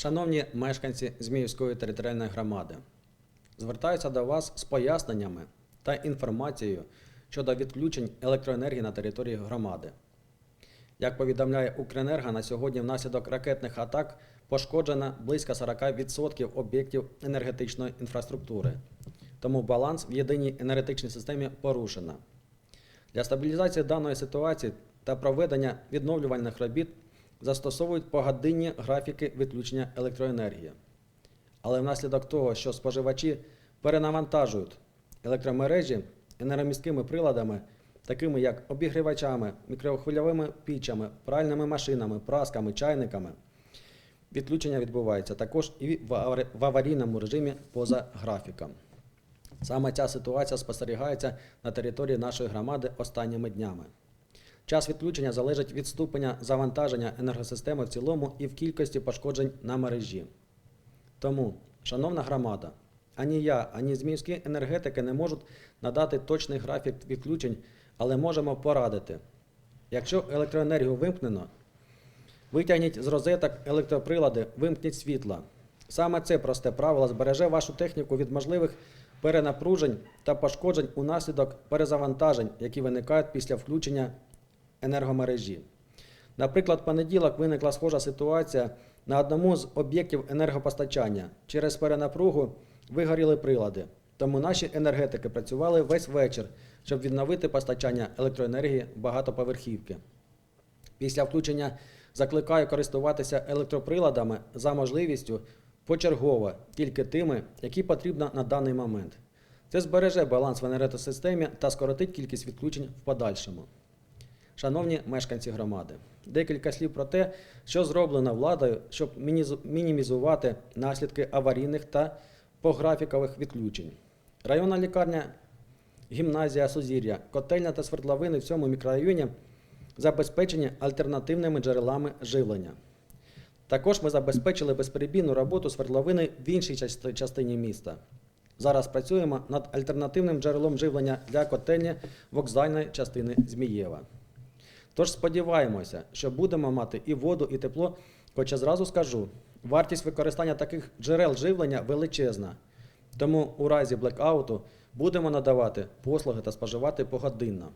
Шановні мешканці Зміївської територіальної громади, звертаюся до вас з поясненнями та інформацією щодо відключень електроенергії на території громади. Як повідомляє Укренерго, на сьогодні внаслідок ракетних атак пошкоджено близько 40% об'єктів енергетичної інфраструктури. Тому баланс в єдиній енергетичній системі порушено. Для стабілізації даної ситуації та проведення відновлювальних робіт застосовують погодинні графіки відключення електроенергії. Але внаслідок того, що споживачі перенавантажують електромережі енергомісткими приладами, такими як обігрівачами, мікрохвильовими пічами, пральними машинами, прасками, чайниками, відключення відбувається також і в аварійному режимі поза графіком. Саме ця ситуація спостерігається на території нашої громади останніми днями. Час відключення залежить від ступеня завантаження енергосистеми в цілому і в кількості пошкоджень на мережі. Тому, шановна громада, ані я, ані зміївські енергетики не можуть надати точний графік відключень, але можемо порадити. Якщо електроенергію вимкнено, витягніть з розеток електроприлади, вимкніть світла. Саме це просте правило збереже вашу техніку від можливих перенапружень та пошкоджень унаслідок перезавантажень, які виникають після включення енергомережі. Наприклад, в понеділок виникла схожа ситуація на одному з об'єктів енергопостачання. Через перенапругу вигоріли прилади. Тому наші енергетики працювали весь вечір, щоб відновити постачання електроенергії багатоповерхівки. Після включення закликаю користуватися електроприладами за можливістю почергово, тільки тими, які потрібно на даний момент. Це збереже баланс в енергосистемі та скоротить кількість відключень в подальшому. Шановні мешканці громади, декілька слів про те, що зроблено владою, щоб мінімізувати наслідки аварійних та пографікових відключень. Районна лікарня, гімназія Сузір'я, котельня та свердловини в цьому мікрорайоні забезпечені альтернативними джерелами живлення. Також ми забезпечили безперебійну роботу свердловини в іншій частині міста. Зараз працюємо над альтернативним джерелом живлення для котельні вокзальної частини Змієва. Тож сподіваємося, що будемо мати і воду, і тепло, хоча зразу скажу, вартість використання таких джерел живлення величезна. Тому у разі блекауту будемо надавати послуги та споживати погодинно.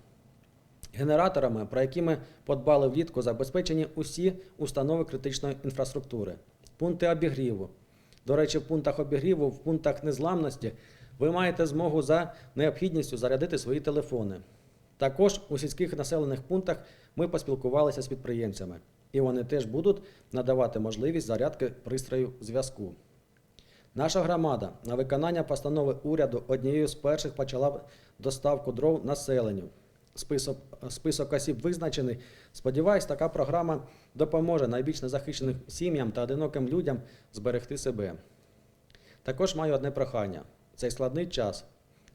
Генераторами, про які ми подбали влітку, забезпечені усі установи критичної інфраструктури, пункти обігріву. До речі, в пунктах обігріву, в пунктах незламності ви маєте змогу за необхідністю зарядити свої телефони. Також у сільських населених пунктах ми поспілкувалися з підприємцями, і вони теж будуть надавати можливість зарядки пристрою зв'язку. Наша громада на виконання постанови уряду однією з перших почала доставку дров населенню. Список, список осіб визначений. Сподіваюсь, така програма допоможе найбільш незахищеним сім'ям та одиноким людям зберегти себе. Також маю одне прохання: цей складний час.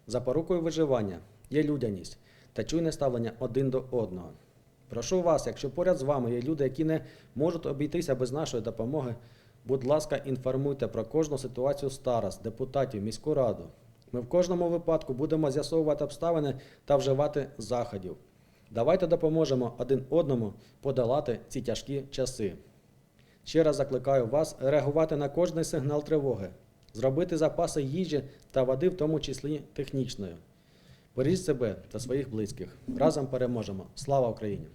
Запорукою виживання є людяність та чуйне ставлення один до одного. Прошу вас, якщо поряд з вами є люди, які не можуть обійтися без нашої допомоги, будь ласка, інформуйте про кожну ситуацію старост, депутатів, міську раду. Ми в кожному випадку будемо з'ясовувати обставини та вживати заходів. Давайте допоможемо один одному подолати ці тяжкі часи. Ще раз закликаю вас реагувати на кожний сигнал тривоги, зробити запаси їжі та води, в тому числі технічної. Бережіть себе та своїх близьких. Разом переможемо. Слава Україні!